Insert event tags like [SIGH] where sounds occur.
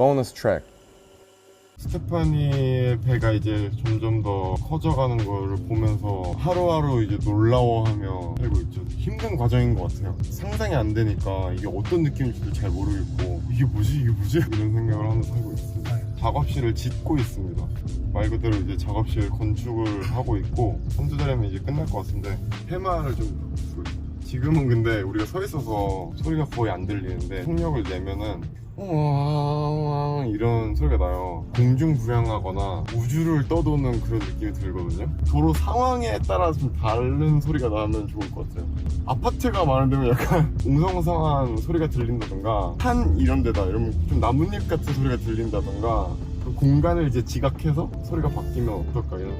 bonus track. 스테파니의 배가 이제 점점 더 커져가는 거를 보면서 하루하루 이제 놀라워하며 살고 있죠. 힘든 과정인 것 같아요. 상상이 안 되니까 이게 어떤 느낌인지도 잘 모르겠고 이게 뭐지 이게 뭐지 이런 생각을 하면서 살고 있습니다. 작업실을 짓고 있습니다. 말 그대로 이제 작업실 건축을 하고 있고 한두 달이면 이제 끝날 것 같은데 해마를 좀. 지금은 근데 우리가 서 있어서 소리가 거의 안 들리는데 속력을 내면은 왕 이런 소리가 나요. 공중 부양하거나 우주를 떠도는 그런 느낌이 들거든요. 도로 상황에 따라 좀 다른 소리가 나면 좋을 것 같아요. 아파트가 데면 약간 [LAUGHS] 웅성웅성한 소리가 들린다던가 산 이런 데다 이러면 좀 나뭇잎 같은 소리가 들린다던가 그 공간을 이제 지각해서 소리가 바뀌면 어떨까 이런